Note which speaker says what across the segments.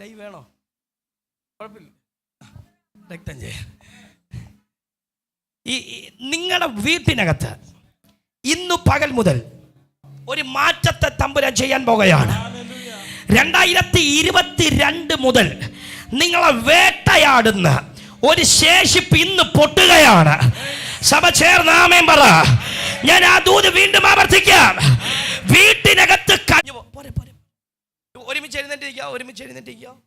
Speaker 1: നെയ് വേണോ? കുഴപ്പമില്ല. ഈ നിങ്ങളുടെ വീട്ടിനകത്ത് ഇന്നു പകൽ മുതൽ ഒരു മാറ്റത്തെ തമ്പുരാൻ ചെയ്യാൻ പോകുകയാണ്. രണ്ടായിരത്തി ഇരുപത്തി രണ്ട് മുതൽ നിങ്ങളെ വേട്ടയാടുന്ന ഒരു ശേഷിപ്പ് ഇന്ന് പൊട്ടുകയാണ്. സഭ ചേർന്ന് പറ. ഞാൻ ആ ദൂത് വീണ്ടും ആവർത്തിക്കാം. വീട്ടിനകത്ത് കഴിഞ്ഞു ഒരുമിച്ച് എഴുന്നേറ്റിരിക്കുക ഒരുമിച്ച് എഴുന്നേറ്റിരിക്കുക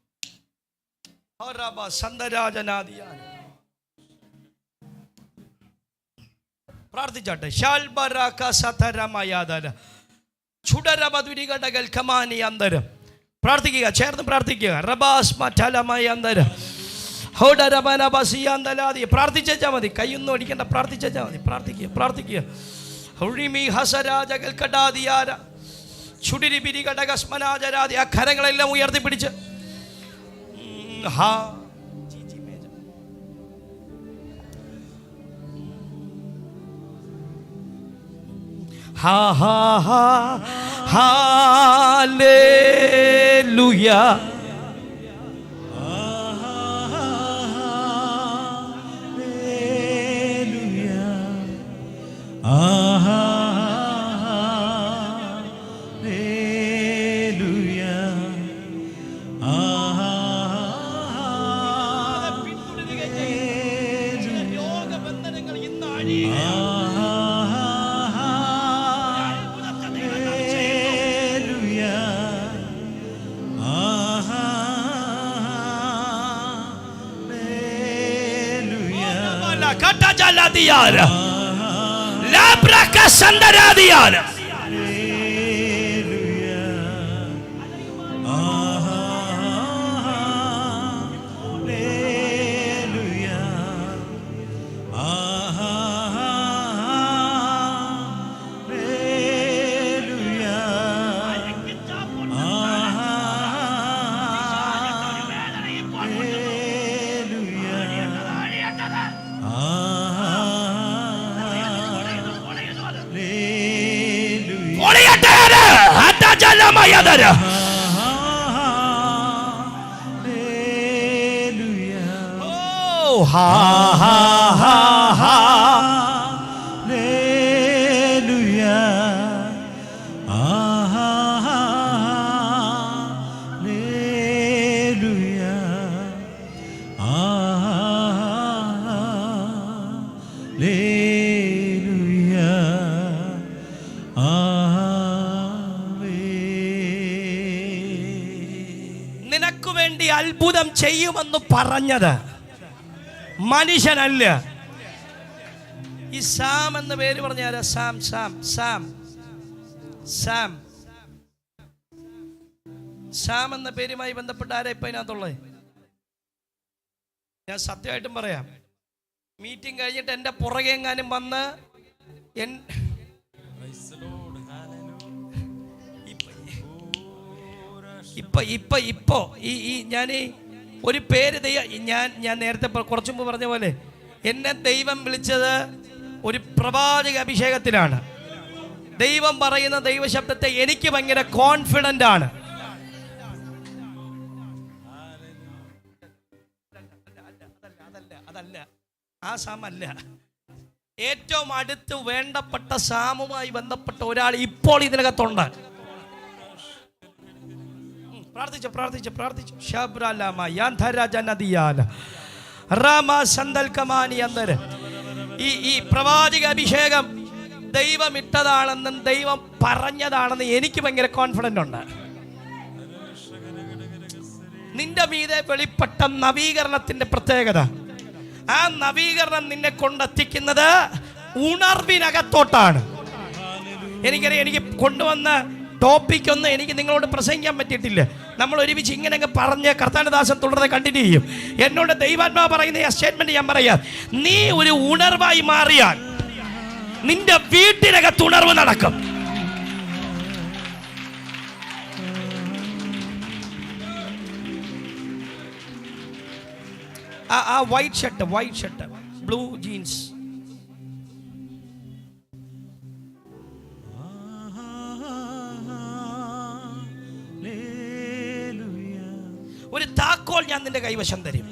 Speaker 1: പ്രാർത്ഥിച്ചാട്ടെ. അന്തരം. പ്രാർത്ഥിക്കുക ചേർന്ന് പ്രാർത്ഥിക്കുക. റബാസ് മറ്റലമായി പ്രാർത്ഥിച്ചാൽ മതി. കയ്യൊന്നും അടിക്കണ്ട പ്രാർത്ഥിച്ചാൽ മതി. പ്രാർത്ഥിക്കുക പ്രാർത്ഥിക്കുക. ചുടിരി പിരി ഘടകസ്മനാചരാതി ആ കരങ്ങളെല്ലാം ഉയർത്തിപ്പിടിച്ച്. ഹാ. ഹാ ഹാ ഹാ. ഹാ katajaladiara. Labraka ചെയ്യുമെന്ന് പറഞ്ഞത് മനുഷ്യനല്ല. ഈ സാം എന്ന പേര് പറഞ്ഞാൽ Sam Sam Sam. Sam. Sam എന്ന പേരുമായി ബന്ധപ്പെട്ട ആരാ ഇപ്പൊ അതിനകത്തുള്ളത് ഞാൻ സത്യമായിട്ടും പറയാം. മീറ്റിംഗ് കഴിഞ്ഞിട്ട് എന്റെ പുറകെ എങ്ങാനും വന്ന് എൻ ഇപ്പൊ ഇപ്പൊ ഇപ്പോ ഈ ഈ ഞാൻ ഒരു പേര് ദൈവം ഞാൻ ഞാൻ നേരത്തെ കുറച്ചു മുമ്പ് പറഞ്ഞ പോലെ എന്നെ ദൈവം വിളിച്ചത് ഒരു പ്രവാചക അഭിഷേകത്തിലാണ്. ദൈവം പറയുന്ന ദൈവശബ്ദത്തെ എനിക്ക് ഭയങ്കര കോൺഫിഡന്റ് ആണ്. ആ സാമല്ല. ഏറ്റവും അടുത്ത് വേണ്ടപ്പെട്ട സാമുമായി ബന്ധപ്പെട്ട ഒരാൾ ഇപ്പോൾ ഇതിനകത്തുണ്ട്. പ്രാർത്ഥിച്ചു പ്രാർത്ഥിച്ചു പ്രാർത്ഥിച്ചു. ശബ്രലമ യാന്ധരാജ നദിയാല റാമ സന്തൽ കമാനി അന്തര് ഈ ഈ പ്രവാചക അഭിഷേകം ദൈവം ഇട്ടതാണെന്നും ദൈവം പറഞ്ഞതാണെന്നും എനിക്ക് ഭയങ്കര കോൺഫിഡന്റ് ഉണ്ട്. നിന്റെ മീതെ വെളിപ്പെട്ട നവീകരണത്തിന്റെ പ്രത്യേകത. ആ നവീകരണം നിന്നെ കൊണ്ടെത്തിക്കുന്നത് ഉണർവിനകത്തോട്ടാണ്. എനിക്കറിയാം എനിക്ക് കൊണ്ടുവന്ന ടോപ്പിക്കൊന്നും എനിക്ക് നിങ്ങളോട് പ്രസംഗിക്കാൻ പറ്റിയിട്ടില്ല. നമ്മൾ ഒരുമിച്ച് ഇങ്ങനെ അങ്ങ് പറഞ്ഞ് കർത്താനദാസൻ തുടർന്ന് കണ്ടിന്യൂ ചെയ്യും. എന്നോട് ദൈവാത്മാ പറയുന്ന സ്റ്റേറ്റ്മെന്റ് ഞാൻ പറയാം. നീ ഒരു ഉണർവായി മാറിയാൽ നിന്റെ വീട്ടിനകത്ത് ഉണർവ് നടക്കും. ആ white shirt white shirt blue jeans ഞാൻ നിന്റെ കൈവശം തരും.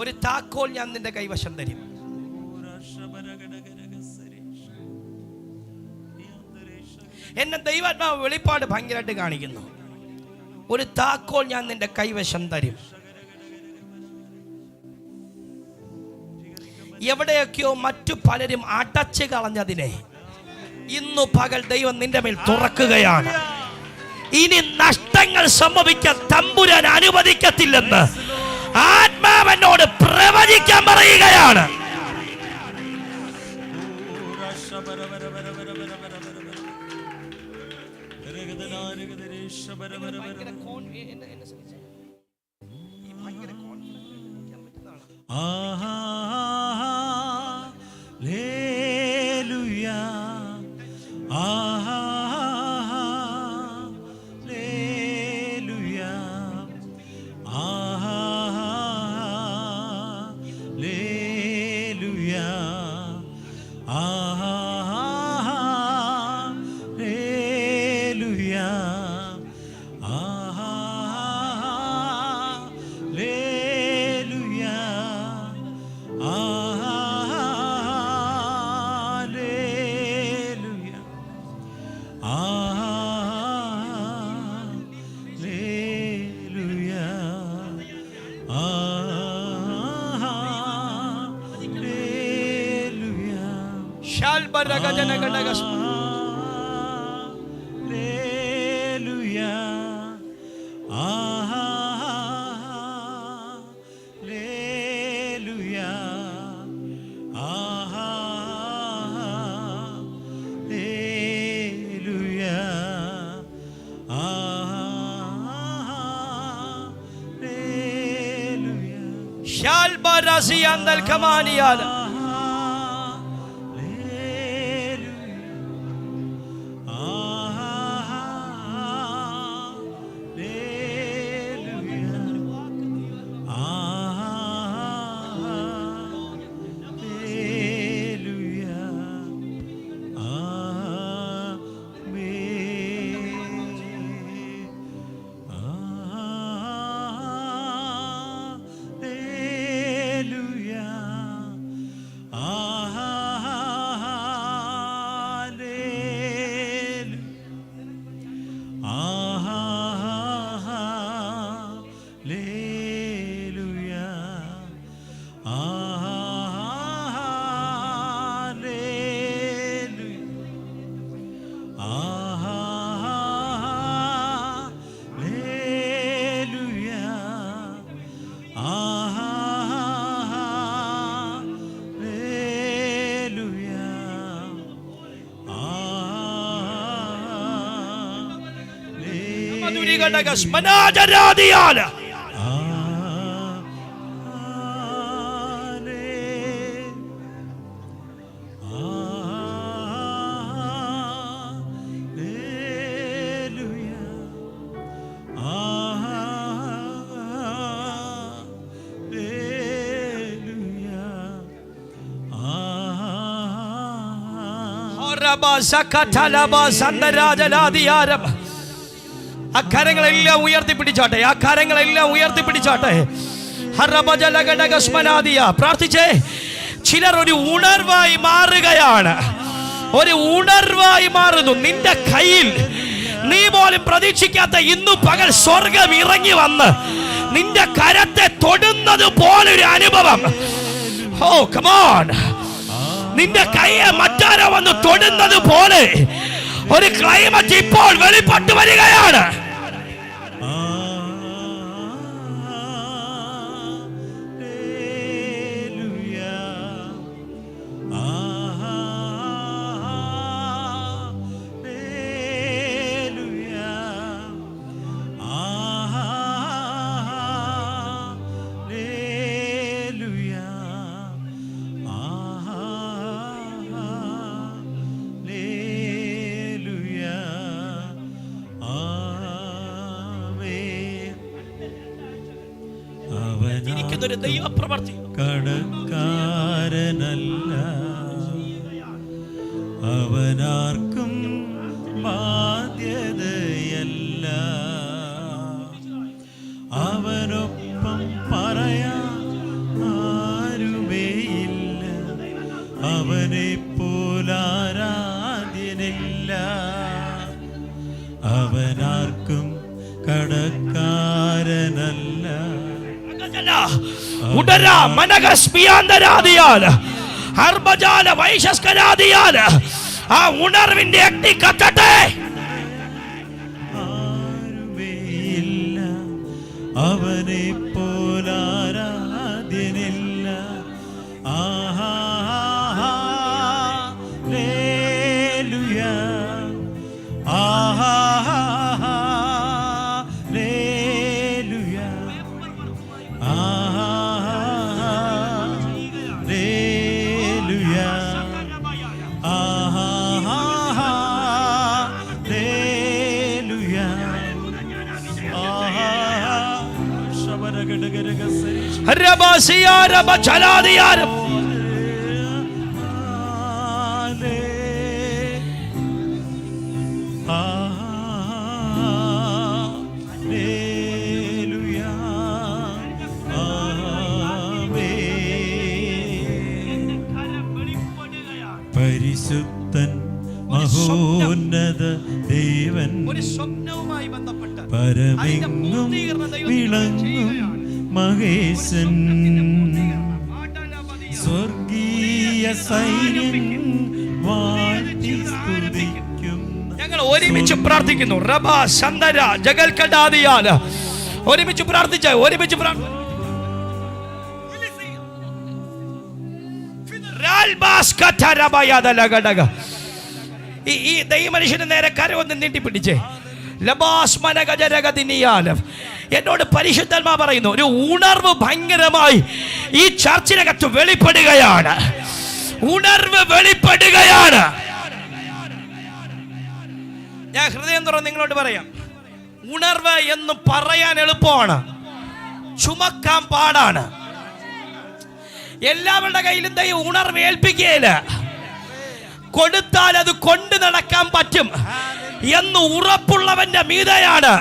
Speaker 1: ഒരു താക്കോൽ ഞാൻ നിന്റെ കൈവശം തരും. എന്നെ ദൈവാത്മാവ് വെളിപ്പാട് ഭയങ്കരമായിട്ട് കാണിക്കുന്നു. ഒരു താക്കോൽ ഞാൻ നിന്റെ കൈവശം തരും. എവിടെയൊക്കെയോ മറ്റു പലരും അടച്ചു കളഞ്ഞതിനെ ഇന്നു പകൽ ദൈവം നിന്റെ മേൽ തുറക്കുകയാണ്. ഇനി നഷ്ടങ്ങൾ സംഭവിക്കാൻ തമ്പുരാൻ അനുവദിക്കത്തില്ലെന്ന് ആത്മാവനോട് പ്രവചിക്കാൻ പറയുകയാണ്.
Speaker 2: ആഹാ ലേലുയാ. ആഹാ Shal baraga janaganagas. Hallelujah. Hallelujah. Hallelujah. Hallelujah. Hallelujah.
Speaker 1: ഷാൽബാരാസിയാന്തൽ കമാനിയാല. മധുരികടകസ്മനാചരാദിയാല. ഹോറബ സകതലബ സന്ദരാജലാദിയാരബ. ആ കരങ്ങളെല്ലാം ഉയർത്തിപ്പിടിച്ചാട്ടെ ആ കരങ്ങളെല്ലാം ഉയർത്തിപ്പിടിച്ചാട്ടെ. പ്രാർത്ഥിച്ചേ. ചിലർ ഒരു ഉണർവായി മാറുകയാണ്. ഒരു ഉണർവായി മാറുന്നു. നിന്റെ കയ്യിൽ നീ പോലും പ്രതീക്ഷിക്കാത്ത ഇന്നു പകൽ സ്വർഗം ഇറങ്ങി വന്ന് നിന്റെ കരത്തെ തൊടുന്നത് പോലൊരു അനുഭവം. ഓ കമോൺ നിന്റെ കൈയെ മറ്റാരോ വന്ന് തൊടുന്നത് പോലെ ഒരു ക്ലൈമറ്റ് ഇപ്പോൾ വെളിപ്പെട്ടു വരികയാണ്. ഇരിക്കുന്നൊരു ദൈവപ്രവർത്തി.
Speaker 2: കടക്കാരനല്ല. അവനാർക്കും ബാധ്യതയല്ല.
Speaker 1: ഉടര മനകസ്മിയാന്തരാദിയാൽ ഹർഭജാല വൈശസ്കരാതിയാൽ ആ ഉണർവിന്റെ അഗ്നി കത്തട്ടെ. ചലാദിയാരം.
Speaker 2: ആലേ ഹല്ലേലൂയ ആമേൻ പരിശുദ്ധൻ മഹോന്നത ദേവൻ
Speaker 1: ഒരു സ്വപ്നവുമായി ബന്ധപ്പെട്ട്
Speaker 2: പരമെങ്ങും വിളങ്ങും മഹേശൻ. സ്വർഗീയ സൈന്യം
Speaker 1: ഞങ്ങൾ ഒരുമിച്ച് പ്രാർത്ഥിക്കുന്നു. റബ സന്ദര ജഗൽ കടാതിയാൽ ഒരുമിച്ച് പ്രാർത്ഥിച്ച ഒരുമിച്ച് പ്രാർത്ഥി- രാൽബാസ് കഥരബയദലഗടക. ഈ ദൈവ ദൈവമനുഷ്യന് നേരെ കരവൊന്ന് നീട്ടിപ്പിടിച്ചേ. ലബാസ് മനഗജരഗതിനിയാൽ എന്നോട് പരിശുദ്ധന്മാ പറയുന്നു ഒരു ഉണർവ് ഭയങ്കരമായി ഈ ചർച്ചിനകത്ത് വെളിപ്പെടുകയാണ്. ഉണർവ് വെളിപ്പെടുകയാണ്. ഞാൻ ഹൃദയം തുറന്ന് നിങ്ങളോട് പറയാം ഉണർവ് എന്ന് പറയാൻ എളുപ്പമാണ് ചുമക്കാൻ പാടാണ്. എല്ലാവരുടെ കയ്യിലും തൈ ഉണർവ് ഏൽപ്പിക്കുകയില്ല. കൊടുത്താൽ അത് കൊണ്ടു നടക്കാൻ പറ്റും എന്ന് ഉറപ്പുള്ളവന്റെ മീതയാണ്.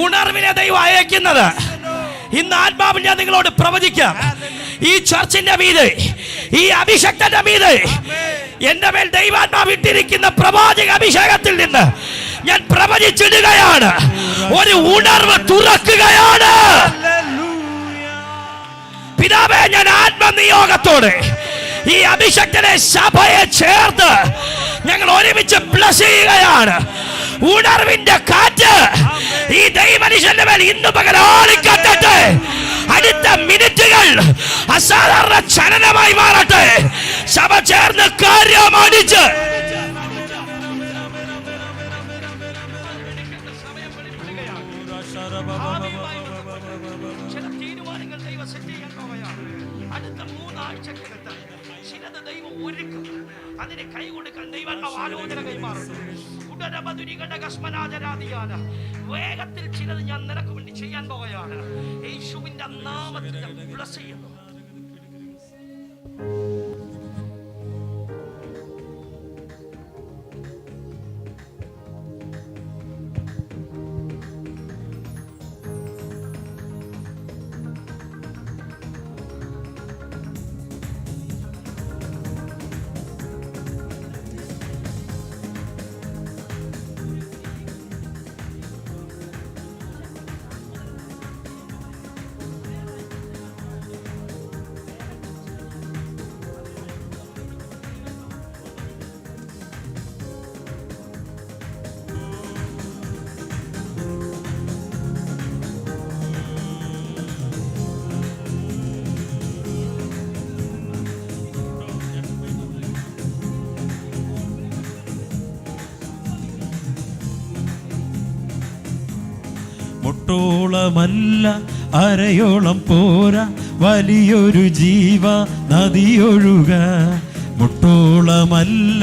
Speaker 1: ഉണർവിനെ ദൈവം അയക്കുന്നത്. ഇന്ന് ആത്മാവിൽ ഞാൻ നിങ്ങളോട് പ്രവചിക്കാം. ഈ ചർച്ചിന്റെ മീത് ഈ അഭിഷക്തന്റെ മീത് എന്റെ മേൽ ദൈവാത്മാവ് ഇട്ടിരിക്കുന്ന പ്രവാചക അഭിഷേകത്തിൽ നിന്ന് ഞാൻ പ്രവചിച്ചിടുകയാണ്. ഒരു ഉണർവ് തുറക്കുകയാണ്. പിതാവേ ഞാൻ ആത്മനിയോഗത്തോടെ ഈ അഭിഷക്തനെ സഭയെ ചേർത്ത് ഞങ്ങൾ ഒരുമിച്ച് ബ്ലസ് ചെയ്യുകയാണ്. ഉണർവിന്റെ കാറ്റ് ഈ ദൈവമനുഷ്യന്റെ മേൽ ഇന്ന് പകൽ ആളിക്കത്തട്ടെ. അടുത്ത മിനിറ്റുകൾ അസാധാരണ ചലനമായി മാറട്ടെ. സഭ ചേർന്ന് കാര്യമടിച്ച് ചില തീരുമാനങ്ങൾ ദൈവം സെറ്റ് ചെയ്യാൻ പോവുകയാണ് അടുത്ത മൂന്നാഴ്ചക്കകത്ത് ചിലത് ദൈവം ഒരുക്കും അതിനെ കൈ കൊടുക്കാൻ ദൈവം ആലോചന കൈമാറുന്നു വേഗത്തിൽ ചിലത് ഞാൻ നിനക്ക് വേണ്ടി ചെയ്യാൻ പോവുകയാണ്. യേശുവിന്റെ നാമത്തിൽ ബ്ലസ് ചെയ്യുന്നു
Speaker 2: മുട്ടോളമല്ല അരയോളം പോരാ വലിയൊരു ജീവ നദിയൊഴുക. മുട്ടോളമല്ല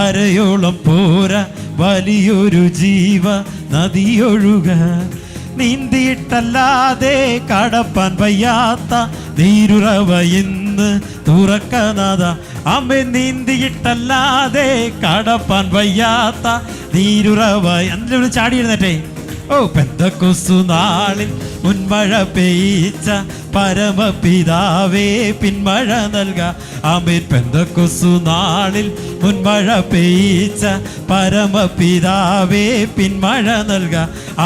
Speaker 2: അരയോളം പോരാ വലിയൊരു ജീവ നദിയൊഴുക. നീന്തിയിട്ടല്ലാതെ കടപ്പാൻ വയ്യാത്ത നീരുറവ ഇന്ന് തുറക്കനാഥ. അമ്മ നീന്തിയിട്ടല്ലാതെ കടപ്പാൻ വയ്യാത്ത നീരുറവ. എന്തിനു ചാടി എഴുന്നേറ്റേ. ഓ പെന്തക്കൊസു നാളിൽ മുൻമഴ പെയ്ച്ച പരമപിതാവേ പിന്മഴ നൽക. അമീർ പെന്തക്കൊസു നാളിൽ മുൻമഴ പെയ്ച്ച പരമപിതാവേ പിന്മഴ നൽക.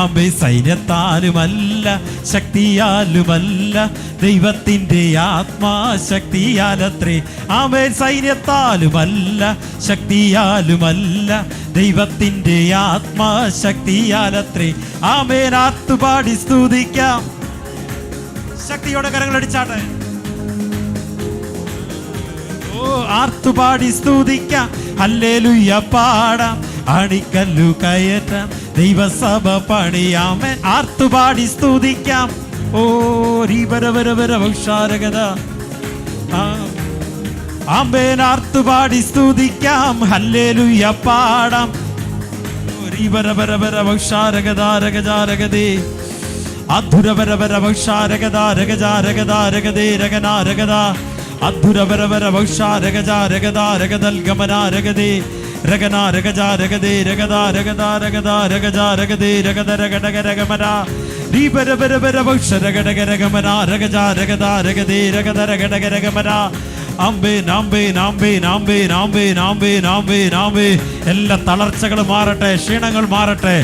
Speaker 2: ആമേ സൈന്യത്താലുമല്ല ശക്തിയാലുമല്ല ദൈവത്തിന്റെ ആത്മാശക്തിയാലത്രേ ആമേ സൈന്യത്താലുമല്ല ശക്തിയാലുമല്ല ദൈവത്തിന്റെ ആത്മാശക്തിയാലത്രേ ആമേൻ. ആത്തുപാടി സ്തുതിക്കാം ശക്തിയോടെ കരങ്ങളടിച്ചാട്ടെ ഓ ആർത്തുപാടി സ്തുതിക്കാം. ഹല്ലേലൂയ പാടാം. അണിക്കല്ലു കയറ്റാം. ദൈവസഭ പണിയാമേ. ആർത്തുപാടി സ്തുതിക്കാം. ഓ രീപരവരവര ഭക്ഷാരകത ആമ്പേൻ ആർത്തുപാടി സ്തുതിക്കാം. ഹല്ലേലൂയ പാടാം. அத்துரவரவரவஷாரகதாரகஜாரகதாரகதே ரகனா ரகஜா ரகதே ரகதா ரகதா ரகதா ரகஜா ரகதே ரகத ரகடக ரகமனா ரீபரபரபரவஷ ரகடக ரகமனா ரகஜா ரகதா ரகதே ரகத ரகடக ரகமனா അമ്പേ നാമ്പേ നാമ്പേ നാമ്പേ നാമ്പേ നാമ്പേ നാമ്പേ നാമ്പേ എല്ലാ തളർച്ചകളും മാറട്ടെ ക്ഷീണങ്ങൾ മാറട്ടെ.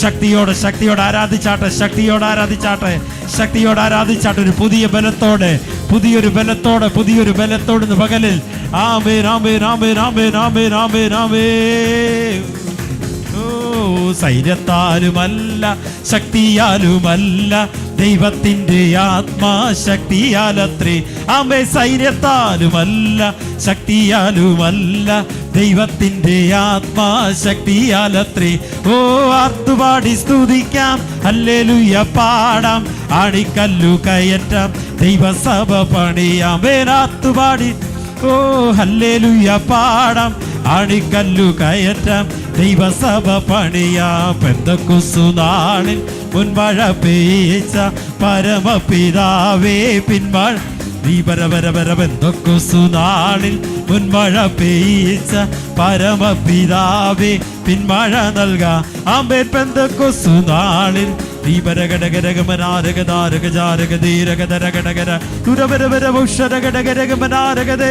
Speaker 2: ശക്തിയോട് ശക്തിയോട് ആരാധിച്ചാട്ടെ ശക്തിയോട് ആരാധിച്ചാട്ടെ. ശക്തിയോട് ആരാധിച്ചാട്ടെ ഒരു പുതിയ ബലത്തോടെ പുതിയൊരു ബലത്തോടെ പുതിയൊരു ബലത്തോടെ പകലിൽ. ആമേ നാമ്പേ നാമ്പേ നാമ്പേ നാമ്പേ നാമ്പേ നാമ്പേ ഓ സൈന്യത്താലുമല്ല ശക്തിയാലുമല്ല ദൈവത്തിന്റെ ആത്മാശക്തിയാലത്രേ. ആമേ സൈന്യത്താലുമല്ല ശക്തിയാലുമല്ല ദൈവത്തിന്റെ ആത്മാശക്തിയാലത്രേ. ഓ ആർത്തുപാടി സ്തുതിക്കാം അല്ലേലുയ്യ പാടാം ആണിക്കല്ലു കയറ്റാം ദൈവസഭ പണിയാം. വേനാത്തുപാടി ഓ ഹല്ലേലൂയ പാടാം ആണിക്കല്ലു കയറ്റാം ദൈവസഭ പണിയാ പെന്തക്കുസുനാളിൽ മുൻമഴ പെയ്ച്ച പരമപിതാവേ പിൻമഴ നീ പരപരപര പെന്തക്കുസുനാളിൽ മുൻമഴ പെയ്ച്ച പരമപിതാവേ പിന്മഴ നൽകാ ആമ്പേർ പെന്തക്കുസുനാളിൽ ദീപരകടകരകമനാരകതാരകജാരകധീരകതരകടകര തുരവരവര ഉഷരകടകരകമനാരകതേ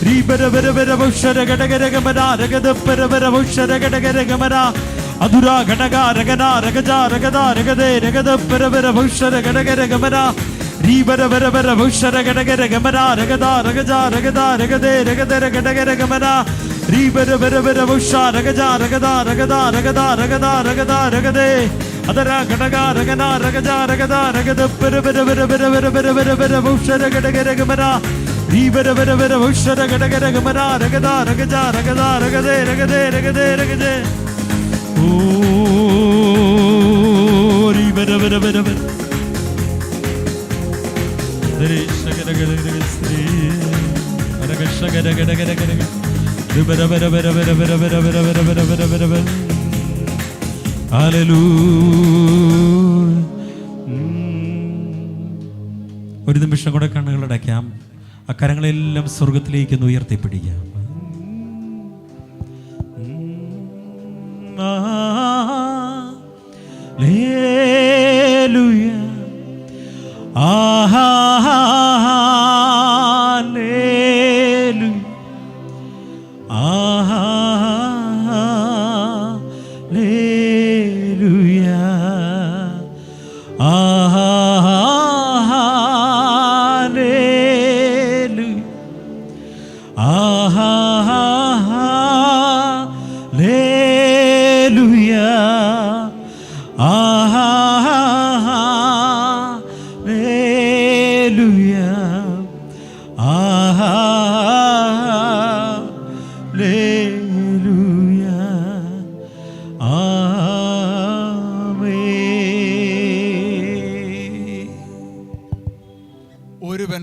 Speaker 2: ദീപരവരവര ഭുഷരഗടഗരഗമനാരഗജാരഗദാരഗദപ്പരവര ഭുഷരഗടഗരഗമനാരഗദ ദീപരവരവര ഭുഷരഗടഗരഗമനാരഗജാരഗദാരഗദാരഗജാരഗദീ അധുരഗടഗരഗമനാരഗദാരഗജാരഗദാരഗദീ അതരാഗടഗാരഗനാരഗജാരഗദാരഗദാരഗദീരഗദപ്പരവര ഭുഷാരഗദ ദീപരവരവര ഭുഷരഗടഗരഗമനാരഗദ അധുരഗടഗരഗമനാരഗദപ്പരവര ഭുഷരഗടഗരഗമനാരഗദേ ദീപരവരവര ഭുഷരഗടഗരഗമനാരഗദപ്പരവര ഭുഷരഗടഗരഗമന അധുരാ ഘടകാരഗനാരഗജാരഗദാരഗദേ രഗദപ്പരവര ഭുഷരഗടഗരഗമന രീപരവരവര ഭുഷരഗടഗരഗമനാരഗദാരഗജാരഗദാരഗദേ രഗദരഗടഗരഗമന രീപരവരവര ഭുഷാരഗജാരഗദാരഗദാരഗദാരഗദാരഗദാരഗദേ അതര ഘടകാരഗന രഗജാ രഗദാ രഗദ പര പര പര പര പര പര പര പര ഭുഷര ഘടകര ഗമന രീപര ധീവര വര വര ഒരു നിമിഷം കൂടെ കണ്ണുകളടയ്ക്കാം അക്കരങ്ങളെല്ലാം സ്വർഗത്തിലേക്കൊന്ന് ഉയർത്തിപ്പിടിക്കാം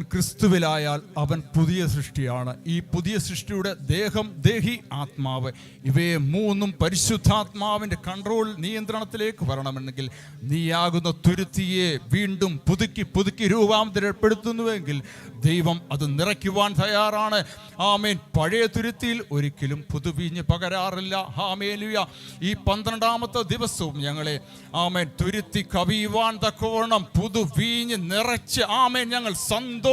Speaker 3: ക്രിസ്തുവിലായാൽ അവൻ പുതിയ സൃഷ്ടിയാണ്. ഈ പുതിയ സൃഷ്ടിയുടെ ദേഹം ദേഹി ആത്മാവ്. ഇവയെ മൂന്നും പരിശുദ്ധാത്മാവിന്റെ കൺട്രോൾ നിയന്ത്രണത്തിലേക്ക് വരണമെങ്കിൽ നീയാകുന്ന തുരുത്തിയെ വീണ്ടും പുതുക്കി പുതുക്കി രൂപാന്തരപ്പെടുത്തുന്നുവെങ്കിൽ ദൈവം അത് നിറയ്ക്കുവാൻ തയ്യാറാണ്. ആമേൻ. പഴയ തുരുത്തിയിൽ ഒരിക്കലും പുതുവീഞ്ഞ് പകരാറില്ല. ഹാമേലുയ. ഈ പന്ത്രണ്ടാമത്തെ ദിവസവും ഞങ്ങളെ ആമേൻ തുരുത്തി കവിയുവാൻ തക്കവണ്ണം പുതുവീഞ്ഞ് നിറച്ച് ആമേൻ ഞങ്ങൾ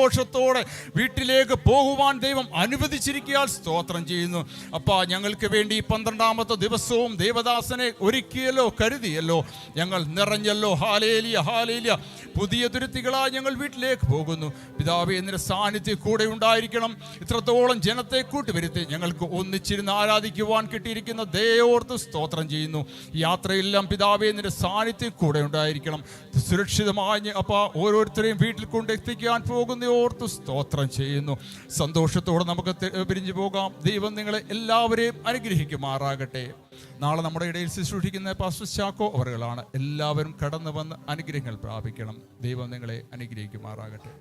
Speaker 3: സന്തോഷത്തോടെ വീട്ടിലേക്ക് പോകുവാൻ ദൈവം അനുവദിച്ചിരിക്കാൻ സ്തോത്രം ചെയ്യുന്നു. അപ്പാ ഞങ്ങൾക്ക് വേണ്ടി പന്ത്രണ്ടാമത്തെ ദിവസവും ദേവദാസനെ ഒരുക്കിയല്ലോ കരുതിയല്ലോ. ഞങ്ങൾ നിറഞ്ഞല്ലോ. Hallelujah hallelujah. പുതിയ തുരുത്തികളായി ഞങ്ങൾ വീട്ടിലേക്ക് പോകുന്നു. പിതാവേ എന്നിന്റെ സാന്നിധ്യം കൂടെ ഉണ്ടായിരിക്കണം. ഇത്രത്തോളം ജനത്തെ കൂട്ടിവരുത്തി ഞങ്ങൾക്ക് ഒന്നിച്ചിരുന്ന് ആരാധിക്കുവാൻ കിട്ടിയിരിക്കുന്ന ദയോർത്ത് സ്തോത്രം ചെയ്യുന്നു. യാത്രയെല്ലാം പിതാവേ എന്നിന്റെ സാന്നിധ്യം കൂടെ ഉണ്ടായിരിക്കണം. സുരക്ഷിതമായി അപ്പ ഓരോരുത്തരെയും വീട്ടിൽ കൊണ്ടെത്തിക്കാൻ പോകുന്ന ഓർത്ത് സ്തോത്രം ചെയ്യുന്നു. സന്തോഷത്തോടെ നമുക്ക് പിരിഞ്ഞു പോകാം. ദൈവം നിങ്ങളെ എല്ലാവരെയും അനുഗ്രഹിക്കുമാറാകട്ടെ. നാളെ നമ്മുടെ ഇടയിൽ ശുശ്രൂഷിക്കുന്ന പാസ്റ്റർ ചാക്കോ അവറുകളാണ് എല്ലാവരും കടന്നു വന്ന് അനുഗ്രഹങ്ങൾ പ്രാപിക്കണം. ദൈവം നിങ്ങളെ അനുഗ്രഹിക്കുമാറാകട്ടെ.